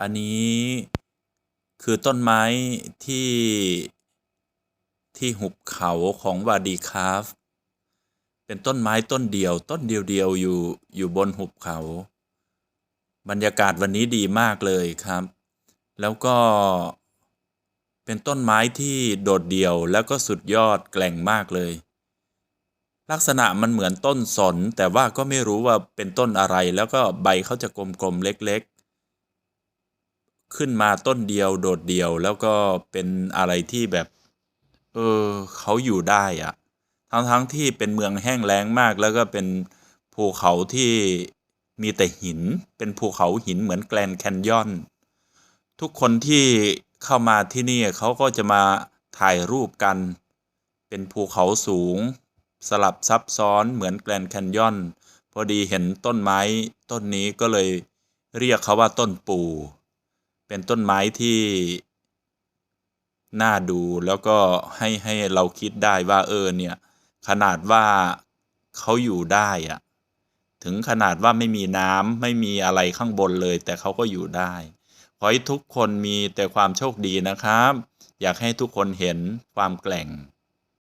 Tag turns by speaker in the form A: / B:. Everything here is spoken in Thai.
A: อันนี้คือต้นไม้ที่ที่หุบเขาของวาดีคาฟ เป็นต้นไม้ต้นเดียว ต้นเดียวๆอยู่อยู่บนหุบเขา บรรยากาศวันนี้ดีมากเลยครับ แล้วก็เป็นต้นไม้ที่โดดเดี่ยวแล้วก็สุดยอดแกล่งมากเลย ลักษณะมันเหมือนต้นสน แต่ว่าก็ไม่รู้ว่าเป็นต้นอะไรแล้วก็ใบเขาจะกลมๆเล็กๆ ขึ้นมาต้นเดียวโดดเดี่ยว แล้วก็เป็นอะไรที่แบบ เออเขาอยู่ได้อะทั้งทั้งๆที่เป็นเมืองแห้งแล้งมาก แล้วก็เป็นภูเขาที่มีแต่หิน เป็นภูเขาหินเหมือนแกรนแคนยอน ทุกคนที่เข้ามาที่นี่เขาก็จะมาถ่ายรูปกัน เป็นภูเขาสูง สลับซับซ้อนเหมือนแกรนแคนยอน พอดีเห็นต้นไม้ต้นนี้ก็เลยเรียกเขาว่าต้นปู เป็นต้นไม้ที่น่าดูแล้วก็ให้ให้เราคิดได้ว่าเออเนี่ย ขนาดว่าเขาอยู่ได้อะถึงขนาดว่าไม่มีน้ำไม่มีอะไรข้างบนเลย แต่เขาก็อยู่ได้ ขอให้ทุกคนมีแต่ความโชคดีนะครับ อยากให้ทุกคนเห็นความแกล่ง